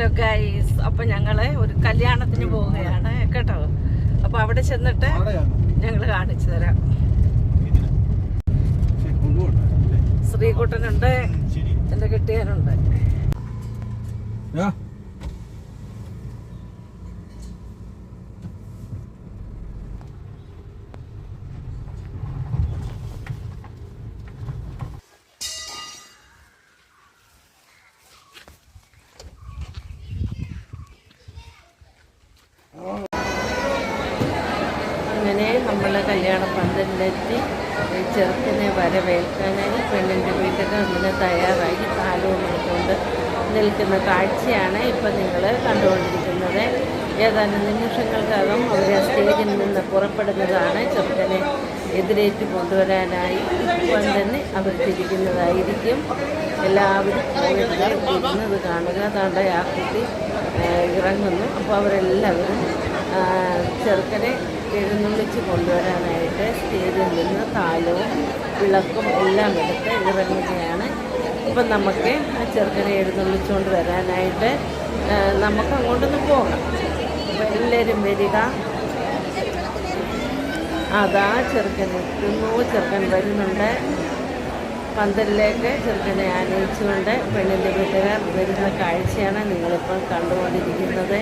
Hello guys അപ്പൊ ഞങ്ങൾ ഒരു കല്യാണത്തിന് പോവുകയാണ് കേട്ടോ? അപ്പൊ അവിടെ ചെന്നിട്ട് ഞങ്ങൾ കാണിച്ചു തരാം. ശ്രീകുട്ടനുണ്ട് എന്റെ കെട്ടിയാനുണ്ട് അങ്ങനെ നമ്മൾ കല്യാണ പന്തലിലെത്തി ഈ ചെറുക്കനെ വരവേൽക്കാനായി പെണ്ണിന്റെ വീട്ടിൽ അങ്ങനെ തയ്യാറായി താലവും എടുത്തുകൊണ്ട് നിൽക്കുന്ന കാഴ്ചയാണ് ഇപ്പം നിങ്ങൾ കണ്ടുകൊണ്ടിരിക്കുന്നത് ഏതാനും നിമിഷങ്ങൾക്കകം അവർ സ്റ്റേജിൽ നിന്ന് പുറപ്പെടുന്നതാണ് ചെറുക്കനെ എതിരേറ്റ് കൊണ്ടുവരാനായി ഇപ്പം തന്നെ അവർ തിരിക്കുന്നതായിരിക്കും. എല്ലാവരും ഇരുന്നത് കാണുക. താണ്ട ആ കുട്ടി ഇറങ്ങുന്നു. അപ്പോൾ അവരെല്ലാവരും ചെറുക്കനെ എഴുന്നള്ളിച്ച് കൊണ്ടുവരാനായിട്ട് സ്റ്റേജിൽ നിന്ന് താലവും വിളക്കും എല്ലാം എടുത്ത് ഇറങ്ങുകയാണ്. ഇപ്പം നമുക്ക് ആ ചെറുക്കനെ എഴുന്നള്ളിച്ചുകൊണ്ട് വരാനായിട്ട് നമുക്ക് അങ്ങോട്ടൊന്ന് പോകാം. എല്ലാവരും വരിക. അതാ ചെറുക്കൻ എത്തുന്നു ചെറുക്കൻ വരുന്നുണ്ട്. പന്തലിലേക്ക് ചെറുക്കനെ ആനയിച്ചുകൊണ്ട് പെണ്ണിന്റെ വീട്ടുകാർ വരുന്ന കാഴ്ചയാണ് നിങ്ങളിപ്പോൾ കണ്ടുകൊണ്ടിരിക്കുന്നത്.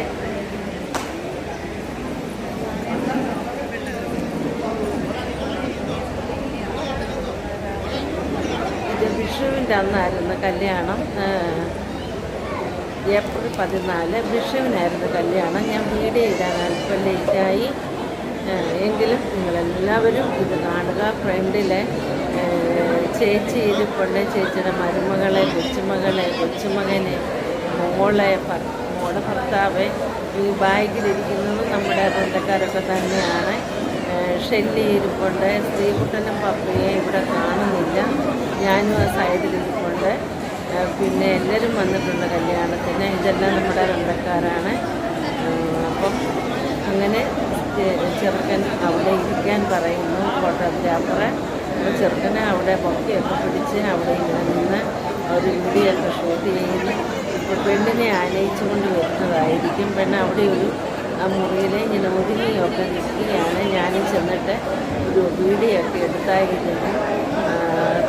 ഇത് വിഷുവിന്റെ അന്നായിരുന്നു കല്യാണം. ഏപ്രിൽ പതിനാല് വിഷുവിനായിരുന്നു കല്യാണം. ഞാൻ വീഡിയോ ഇടാൻ അല്പം ലേറ്റായി. എങ്കിലും നിങ്ങളെല്ലാവരും ഇത് കാണുക. ഫ്രണ്ടിലെ ചേച്ചി ഇരിപ്പുണ്ട് ചേച്ചിയുടെ മരുമകളെ കൊച്ചുമകളെ കൊച്ചുമകനെ മോളെ മോളെ ഭർത്താവ് ഈ ബാഗിലിരിക്കുന്നത് നമ്മുടെ ബന്ധക്കാരൊക്കെ തന്നെയാണ്. ഷെല്ലി ഇരിപ്പുണ്ട് ശ്രീകുട്ടനും പപ്പയെ ഇവിടെ കാണുന്നില്ല. ഞാനും ആ സൈഡിലിരിപ്പുണ്ട്. പിന്നെ എല്ലാവരും വന്നിട്ടുണ്ട് കല്യാണത്തിന് ഇതെല്ലാം നമ്മുടെ ബന്ധക്കാരാണ് അപ്പം അങ്ങനെ ചെറുക്കൻ അവിടെ ഇരിക്കാൻ പറയുന്നു ഫോട്ടോഗ്രാഫറെ അപ്പോൾ ചെറുക്കനെ അവിടെ പൊക്കിയൊക്കെ പിടിച്ച് അവിടെ നിന്ന് അവർ വീഡിയോ ഒക്കെ ഷൂട്ട് ചെയ്യുന്നു ഇപ്പോൾ പെണ്ണിനെ ആനയിച്ചു കൊണ്ട് വരുന്നതായിരിക്കും. പെണ്ണ് അവിടെ ഒരു ആ മുറിയിലെ ഇങ്ങനെ ഒതുങ്ങിയൊക്കെ നിൽക്കുകയാണ്. ഞാനും ചെന്നിട്ട് ഒരു വീഡിയോ ഒക്കെ എടുത്തായിരുന്നു ആ,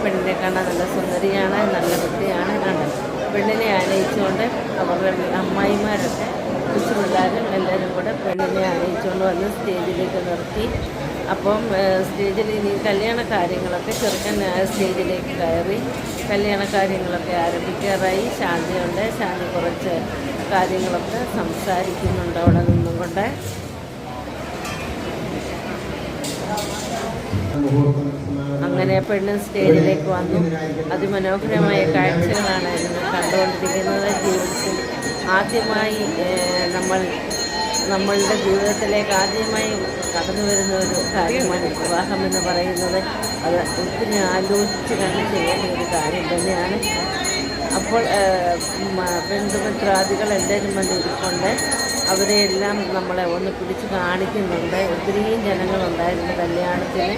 പെണ്ണിനെ കാണാൻ നല്ല സുന്ദരിയാണ് നല്ല വൃത്തിയാണ് കണ്ടത് പെണ്ണിനെ ആനയിച്ചുകൊണ്ട് അവരുടെ അമ്മായിമാരൊക്കെ കൊച്ചു പിള്ളേരും എല്ലാവരും കൂടെ പെണ്ണിനെ ആനയിച്ചുകൊണ്ട് വന്ന് സ്റ്റേജിലേക്ക് നിർത്തി. അപ്പം സ്റ്റേജിൽ ഇനി കല്യാണ കാര്യങ്ങളൊക്കെ ചെറുക്കൻ സ്റ്റേജിലേക്ക് കയറി കല്യാണ കാര്യങ്ങളൊക്കെ ആരംഭിക്കാറായി. ശാന്തിയുണ്ട്. ശാന്തി കുറച്ച് കാര്യങ്ങളൊക്കെ സംസാരിക്കുന്നുണ്ട് അവിടെ നിന്നും കൊണ്ട്. അങ്ങനെ പെണ്ണ് സ്റ്റേജിലേക്ക് വന്നു. അതിമനോഹരമായ കാഴ്ചകളാണ് കണ്ടുകൊണ്ടിരിക്കുന്നത്. ജീവിതത്തിൽ ആദ്യമായി നമ്മൾ നമ്മളുടെ ജീവിതത്തിലേക്ക് ആദ്യമായി കടന്നു വരുന്ന ഒരു കാര്യമാണ് വിവാഹം എന്ന് പറയുന്നത്. അത് ഒത്തിരി ആലോചിച്ച് കണ്ട് ചെയ്യേണ്ട ഒരു കാര്യം തന്നെയാണ്. അപ്പോൾ ബന്ധുമിത്രാദികൾ എല്ലാവരും വന്ന് അവരെ എല്ലാം നമ്മളെ ഒന്ന് പിടിച്ച് കാണിക്കുന്നുണ്ട്. ഒത്തിരിയും ജനങ്ങളുണ്ടായിരുന്നു കല്യാണത്തിന്.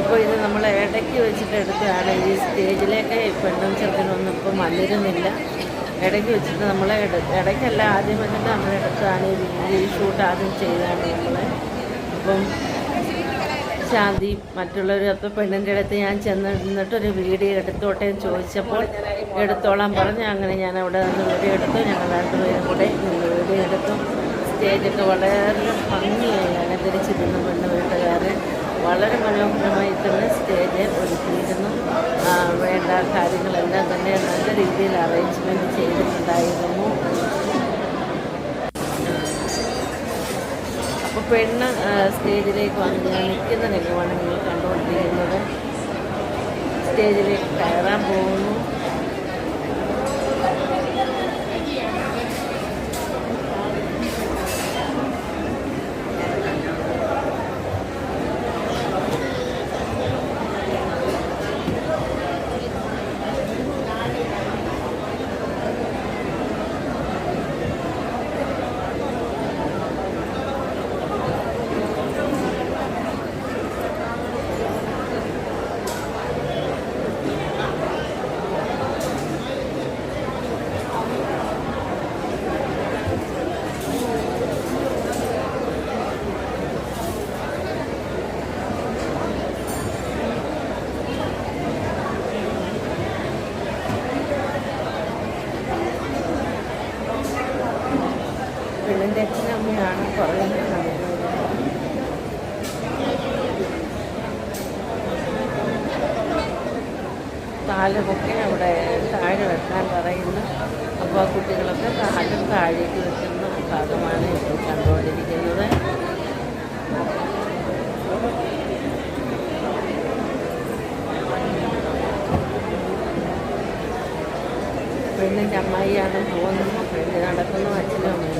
ഇപ്പോൾ ഇത് നമ്മൾ ഇടയ്ക്ക് വെച്ചിട്ട് എടുത്തതാണ്. ഈ സ്റ്റേജിലേക്ക് പെണ്ണും ചെറുക്കനൊന്നും ഇപ്പം വന്നിരുന്നില്ല. ഇടയ്ക്ക് വെച്ചിട്ട് നമ്മൾ ഇടയ്ക്കല്ല ആദ്യം വന്നിട്ട് നമ്മൾ എടുത്തതാണ് ഈ ഷൂട്ട് ആദ്യം ചെയ്തതാണ് നമ്മൾ അപ്പം ശാന്തി മറ്റുള്ളവർ അപ്പോൾ പെണ്ണിന്റെ അടുത്ത് ഞാൻ ചെന്ന് നിന്നിട്ടൊരു വീഡിയോ എടുത്തോട്ടെ എന്ന് ചോദിച്ചപ്പോൾ എടുത്തോളാൻ പറഞ്ഞു. അങ്ങനെ ഞാൻ അവിടെ നിന്ന് വീഡിയോ എടുത്തു. ഞങ്ങൾ രണ്ടുപേരും കൂടെ വീഡിയോ എടുത്തു. സ്റ്റേജൊക്കെ വളരെ ഭംഗിയായി അലങ്കരിച്ചിരുന്നു പെണ്ണ് വീട്ടുകാർ വളരെ മനോഹരമായി തന്നെ സ്റ്റേജ് ഒരുക്കിയിരുന്നു. വേണ്ട കാര്യങ്ങളെല്ലാം തന്നെ നല്ല രീതിയിൽ അറേഞ്ച്മെന്റ് ചെയ്തിട്ടുണ്ടായിരുന്നു. അപ്പോൾ പെണ്ണ് സ്റ്റേജിലേക്ക് വന്ന് ഞാൻ നിൽക്കുന്ന നിലവാണ് നിങ്ങൾ കണ്ടുകൊണ്ടിരിക്കുന്നത്. സ്റ്റേജിലേക്ക് കയറാൻ പോകുന്നു. കാലുമൊക്കെ അവിടെ താഴെ വെക്കാൻ പറയുന്നു. അപ്പോൾ ആ കുട്ടികളൊക്കെ കാലും താഴേക്ക് വെക്കുന്ന ഭാഗമാണ് ഇപ്പോൾ കണ്ടുകൊണ്ടിരിക്കുന്നത്. പെണ്ണിന്റെ അമ്മായിയാണ് പോകുന്നു പെണ്ണ് നടക്കുന്നു അച്ഛനും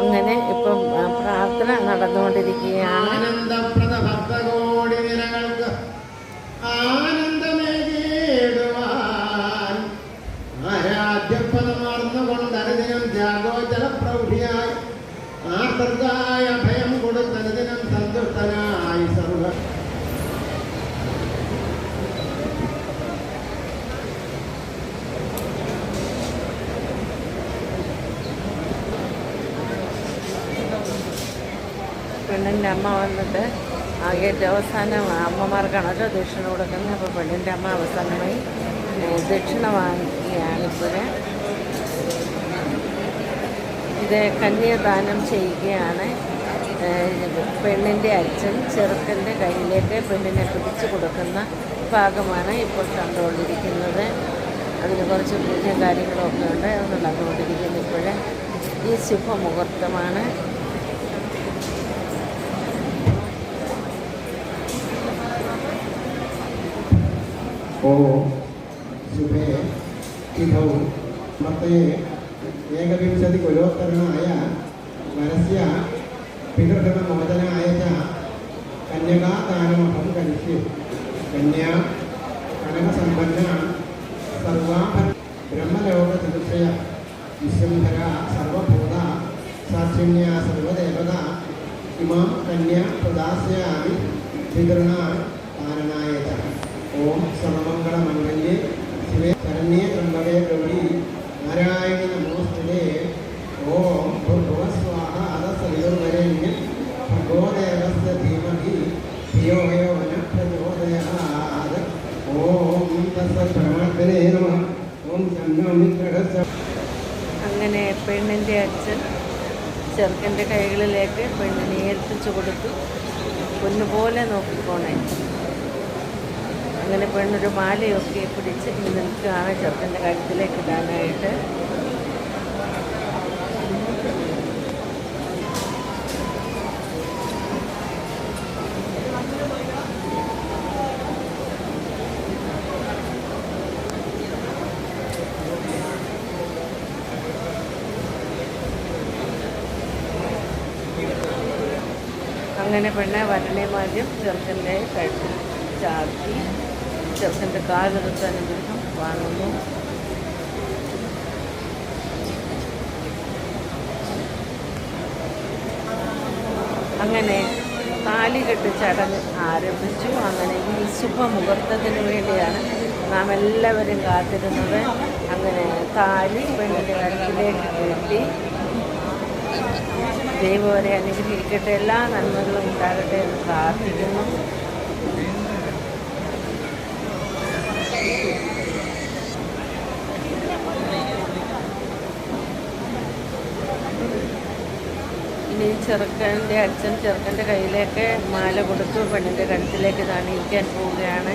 അങ്ങനെ ഇപ്പം പ്രാർത്ഥന നടന്നുകൊണ്ടിരിക്കുകയാണ്. ആനന്ദപ്രദ ഭക്തകോടി പെണ്ണിന്റെ അമ്മ വന്നിട്ട് ഏറ്റവും അവസാനം അമ്മമാർക്കാണല്ലോ ദക്ഷിണ കൊടുക്കുന്നത്. അപ്പോൾ പെണ്ണിന്റെ അമ്മ അവസാനമായി ദക്ഷിണ വാങ്ങിക്കുകയാണ് ഇപ്പോൾ ഇത് കന്യാദാനം ചെയ്യുകയാണ്. പെണ്ണിന്റെ അച്ഛൻ ചെറുക്കന്റെ കയ്യിലേക്ക് പെണ്ണിനെ പിടിച്ചു കൊടുക്കുന്ന ഭാഗമാണ് ഇപ്പോൾ കണ്ടുകൊണ്ടിരിക്കുന്നത്. അതിന് കുറച്ച് പൂജ കാര്യങ്ങളൊക്കെ ഉണ്ട്. അത് നടന്നുകൊണ്ടിരിക്കുന്നു ഇപ്പോഴേ. ഈ ശുഭമുഹൂർത്തമാണ്. ඕ සුපේ කිතෝ මතේ ඒක විංශති කොලෝ කරන අය වරසිය පිටරකම මොදන අයත කන්‍යකා දානම කම් කරිෂ්‍ය කන්‍යා කනක සම්බන්ධ සර්වාපත් ब्रह्म लोक चतुष्टय विश्वंभर सर्वभूत साक्षिण्य सर्वदेवता इमां कन्या प्रदास्यामि त्रिगुणान् तारणाय च ഓം സർവമംഗളമംഗല്യേ ശിവേ ശരണ്യേ ത്രംബകേ ഗൗരി നാരായണി നമോസ്തുതേ. ഓം ഭൂർഭുവസ്വാഹ അധസവിതുർവരേണ്യം ഭഗവദേവസ്യ ധീമഹി ധിയോ യോ ന ഓം തസ്സത് പരമാത്മനേ ഓം ശന്നോ അങ്ങനെ പെണ്ണിന്റെ അച്ഛൻ ചെറുക്കന്റെ കൈകളിലേക്ക് പെണ്ണിനെ ഏൽപ്പിച്ചു കൊടുത്തു. പൊന്നുപോലെ നോക്കിക്കോണേ. അങ്ങനെ പെണ്ണൊരു മാലയൊക്കെ പിടിച്ച് ഇനി നിൽക്കുകയാണ് ചെറുക്കന്റെ കഴുത്തിലേക്ക് ഇടാനായിട്ട്. അങ്ങനെ പെണ്ണെ വരണേമാദ്യം ചെറുക്കന്റെ കഴുത്തിൽ ചാർത്തി. ചെറുക്കന്റെ കാലെടുത്ത് അനുഗ്രഹം വാങ്ങുന്നു. അങ്ങനെ താലികെട്ട് ചടങ്ങ് ആരംഭിച്ചു. അങ്ങനെ ഈ ശുഭമുഹൂർത്തത്തിന് വേണ്ടിയാണ് നാം എല്ലാവരും കാത്തിരുന്നത്. അങ്ങനെ താലി പെണ്ണിന്റെ കഴുത്തിലേക്ക് കെട്ടി ദൈവം അവരെ അനുഗ്രഹിക്കട്ടെ. എല്ലാ നന്മകളും ഉണ്ടാകട്ടെ എന്ന് പ്രാർത്ഥിക്കുന്നു ഇനി ചെറുക്കന്റെ അച്ഛൻ ചെറുക്കന്റെ കയ്യിലേക്ക് മാല കൊടുത്തു പെണ്ണിന്റെ കഴുത്തിലേക്ക് കാണിക്കാൻ പോവുകയാണ്.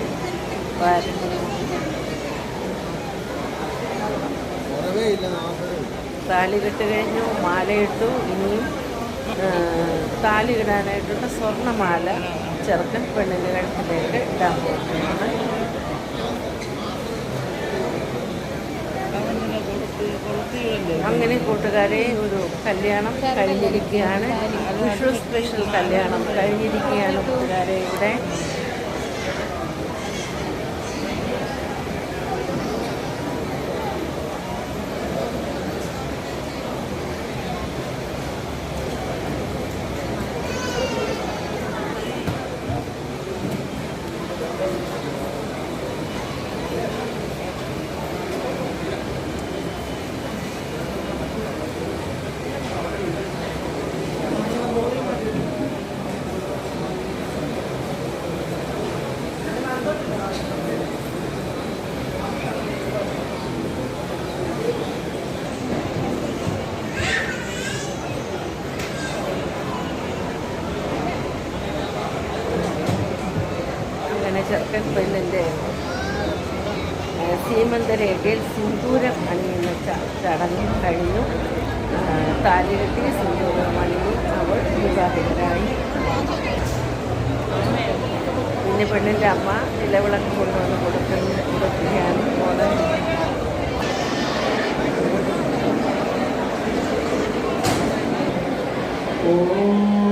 താലി കെട്ട് കഴിഞ്ഞു മാലയിട്ടു. ഇനിയും താലി ഇടാനായിട്ടുള്ള സ്വർണമാല ചെറുക്കൻ പെണ്ണിന്റെ കഴുത്തിലേക്ക് ഇടാൻ പോകുകയാണ് അങ്ങനെ കൂട്ടുകാരെ ഒരു കല്യാണം കഴിഞ്ഞിരിക്കുകയാണ്. വിഷു സ്പെഷ്യൽ കല്യാണം കഴിഞ്ഞിരിക്കുകയാണ് കൂട്ടുകാരെ ഇവിടെ ചെറുക്കൻ പെണ്ണിന്റെ ഏഹ്, സീമന്തരേഖയിൽ സിന്ദൂരം അണിയുന്ന ചടങ്ങിൽ ചടങ്ങ് കഴിഞ്ഞു. ഏഹ്, താലി കെട്ടി സിന്ദൂരം അണിഞ്ഞു. അവൾ വിവാഹിതരായി പിന്നെ പെണ്ണിന്റെ അമ്മ നിലവിളക്ക് കൊണ്ടുവന്ന് കൊടുക്കുന്ന കൊടുക്കുകയാണ്. പോകുന്നത് ഓം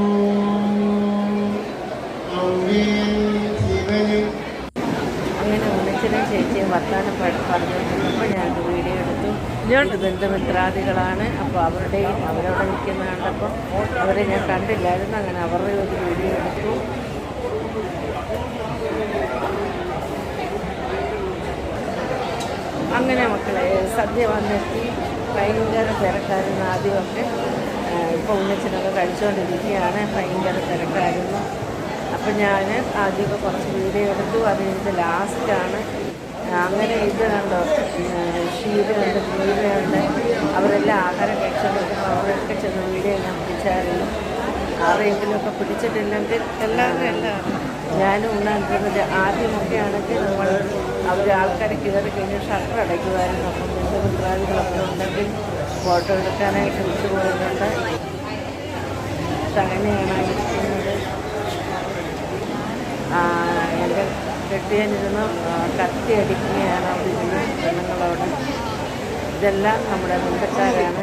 പറഞ്ഞുകൊണ്ടിരുന്നപ്പോൾ വീഡിയോ എടുത്തു. ഇത് ബന്ധുമിത്രാദികളാണ്. അപ്പോൾ അവരുടെയും അവരവിടെ നിൽക്കുന്ന കണ്ടപ്പോൾ അവരെ ഞാൻ കണ്ടില്ലായിരുന്നു. അങ്ങനെ അവരുടെ ഒരു വീഡിയോ എടുത്തു. അങ്ങനെ മക്കളെ സദ്യ വന്നെത്തി. ഭയങ്കര തിരക്കായിരുന്നു ആദ്യമൊക്കെ. ഇപ്പോൾ ഉണ്ണച്ചനൊക്കെ കഴിച്ചുകൊണ്ടിരിക്കുകയാണ്. ഭയങ്കര തിരക്കായിരുന്നു. അപ്പം ഞാൻ ആദ്യമൊക്കെ കുറച്ച് വീഡിയോ എടുത്തു. അത് കഴിഞ്ഞിട്ട് ലാസ്റ്റാണ് അങ്ങനെ ഇത് കണ്ടോ? ക്ഷീരമുണ്ട് ക്ഷീരമുണ്ട് അവരെല്ലാം ആഹാരം കഴിച്ചുകൊണ്ടിരിക്കുമ്പോൾ അവരൊക്കെ ചെന്ന് വീഡിയോ ഞാൻ പിടിച്ചായിരുന്നു. ആരെങ്കിലുമൊക്കെ പിടിച്ചിട്ടില്ലെങ്കിൽ എല്ലാവരും എല്ലാവരും ഞാനും ഉണ്ണാണ്ടിരുന്നത് ആദ്യമൊക്കെ ആണെങ്കിൽ നമ്മൾ അവർ ആൾക്കാർ കയറി കഴിഞ്ഞ് ഷട്ടർ അടയ്ക്കുമായിരുന്നു. അപ്പം ബന്ധുമിത്രാദികളൊക്കെ ഉണ്ടെങ്കിൽ ഫോട്ടോ എടുക്കാനായിട്ട് വിട്ടുപോയിട്ടുണ്ട് അങ്ങനെയാണ് ഇരിക്കുന്നത് ആ, എന്റെ കെട്ടിയനിരുന്ന് കത്തി അടിക്കുകയാണ് പെണ്ണുങ്ങളോട്. ഇതെല്ലാം നമ്മുടെ ബന്ധുക്കാരാണ്